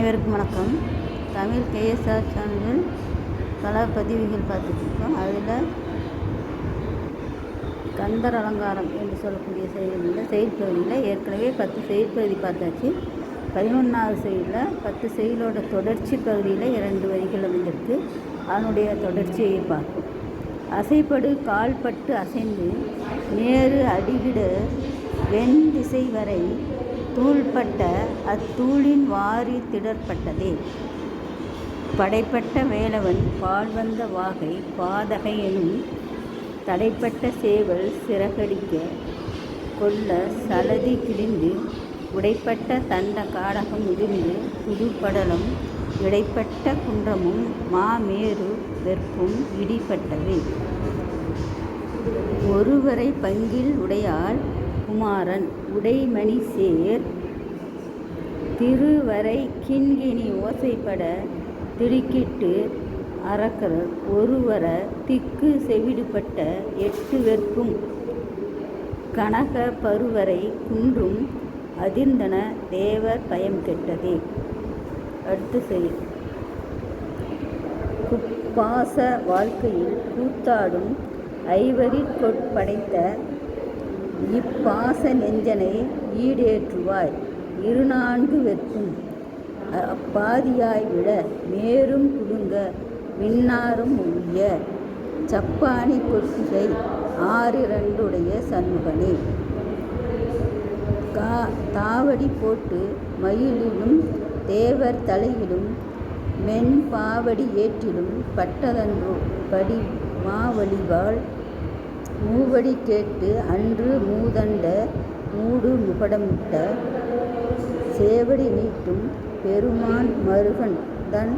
அனைவருக்கும் வணக்கம். தமிழ் கேஎஸ்ஆர் சேனலில் பல பதிவுகள் பார்த்துட்ருக்கோம். அதில் கந்தர் அலங்காரம் என்று சொல்லக்கூடிய செயலில் செயல்பகுதியில் ஏற்கனவே பத்து செயல்பகுதி பார்த்தாச்சு. பதினொன்றாவது செயலில் பத்து செயலோட தொடர்ச்சி பகுதியில் இரண்டு வரிகள் அமைந்திருக்கு அதனுடைய தொடர்ச்சியை பார்ப்போம். அசைப்படு கால்பட்டு அசைந்து நேரு அடிவிட வெண் திசை வரை தூள்பட்ட அத்தூளின் வாரி திடற்பட்டதே. படைப்பட்ட வேலவன் பால்வந்த வாகை பாதகை எனும் தடைப்பட்ட சேவல் சிறகடிக்க கொல்ல சலதி கிழிந்து உடைப்பட்ட தண்ட காடகம் இடிந்து புதுப்படலம் இடைப்பட்ட குன்றமும் மாமேரு வெற்பும் இடிப்பட்டது ஒருவரை பங்கில் உடையால் குமாரன் உடைமணி சேர் திருவரை கிண்கிணி ஓசைப்பட திடுக்கிட்டு அரக்கரர் ஒருவர திக்கு செவிடுபட்ட எட்டு வெற்கும் கனக பருவரை குன்றும் அதிர்ந்தன தேவர் பயம் கெட்டதே. அடுத்து செய் குப்பாச வாழ்க்கையில் கூத்தாடும் ஐவரி கொட்படைத்த இப்பாச நெஞ்சனை ஈடேற்றுவாய். இருநான்கு வெற்றும் அப்பாதியாய் விட மேரும் குடுங்க மின்னாரும் ஒழிய. சப்பானி கொட்டிகை ஆறிரண்டுடைய சண்முகனே. கா தாவடி போட்டு மயிலிலும் தேவர் தலையிலும் மென் பாவடி ஏற்றிலும் பட்டதன்றோ படி மாவழிவாள் மூவடி கேட்டு அன்று மூதண்ட மூடு முகடமிட்ட சேவடி நீட்டும் பெருமான் மருகன் தன்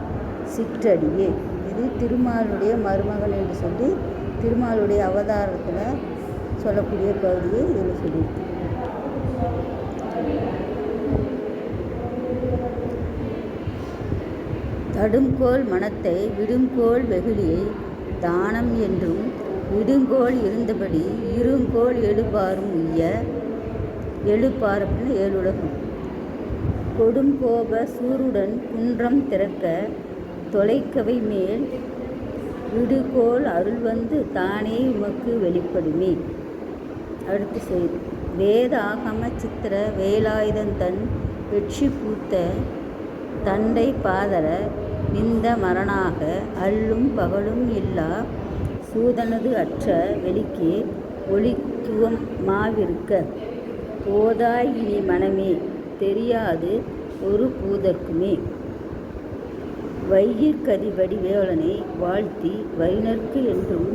சிற்றடியே. இது திருமாலுடைய மருமகன் என்று சொல்லி திருமாலுடைய அவதாரத்தில் சொல்லக்கூடிய பகுதியை இதில் சொல்லியிருக்கு தடுங்கோல் மனத்தை விடுங்கோல் வெகுளியை தானம் என்றும் விடுங்கோல் இருந்தபடி இருங்கோல் எழுபாரும் உய்ய எழுப்பார் அப்படின்னு ஏழுலகம் கொடுங்கோப சூருடன் குன்றம் திறக்க தொலைக்கவை மேல் விடுகோல் அருள் வந்து தானே உமக்கு வெளிப்படுமே. அடுத்து செய்து வேத ஆகம சித்திர வேலாயுதன் தன் வெற்றி பூத்த தண்டை பாதர நிந்த மரணாக அல்லும் பகலும் இல்லா சூதனது அற்ற வெளிக்கு ஒளித்துவம் மாவிருக்க. போதாய் இனி மனமே தெரியாது ஒரு பூதற்குமே வையிற் கதிபடி வாழ்த்தி வைணர்க்கு என்றும்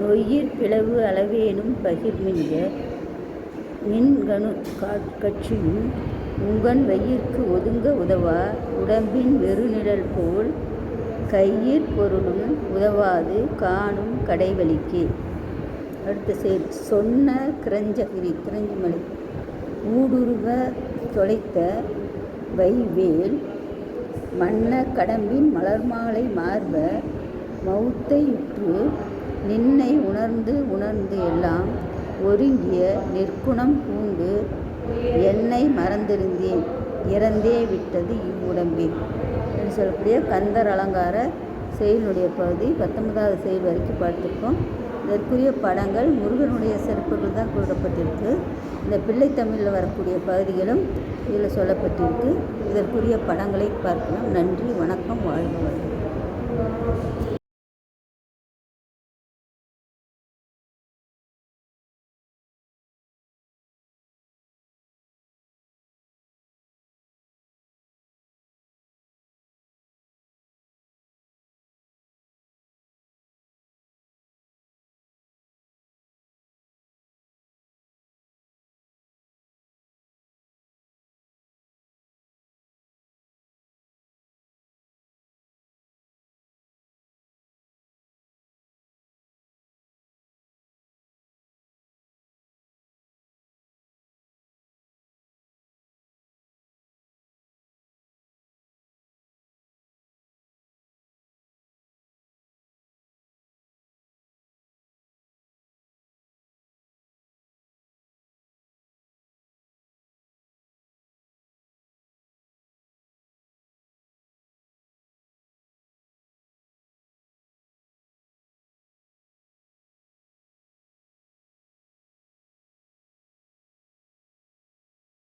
நொய்யிற் பிளவு அளவேனும் பகிர்மின்க மின்கணு கட்சியும் உங்கன் வையிற்கு ஒதுங்க உதவா உடம்பின் வெறுநிழல் போல் கையிற் பொருளும் உதவாது காணும் கடைவழிக்கு அடுத்த செயல் சொன்ன கிரஞ்சகிரி கிரஞ்சிமலை. ஊடுருவ தொலைத்த வைவேல் மன்ன கடம்பின் மலர்மாலை மார்ப மௌத்தையுற்று நின்னை உணர்ந்து உணர்ந்து எல்லாம் ஒருங்கிய நிற்குணம் பூண்டு என்னை மறந்திருந்தேன். இறந்தே விட்டது இவ்வுடம்பில் என்று சொல்லக்கூடிய கந்தர் அலங்கார செயலுடைய பகுதி பத்தொன்பதாவது செயல் வரைக்கும் பார்த்துருக்கோம். இதற்குரிய படங்கள் முருகனுடைய சிறப்புகள் தான் கூறப்பட்டிருக்கு. இந்த பிள்ளை தமிழில் வரக்கூடிய பகுதிகளும் இதில் சொல்லப்பட்டிருக்கு. இதற்குரிய படங்களை பார்க்கலாம். நன்றி வணக்கம் வாழ்க வாழ்க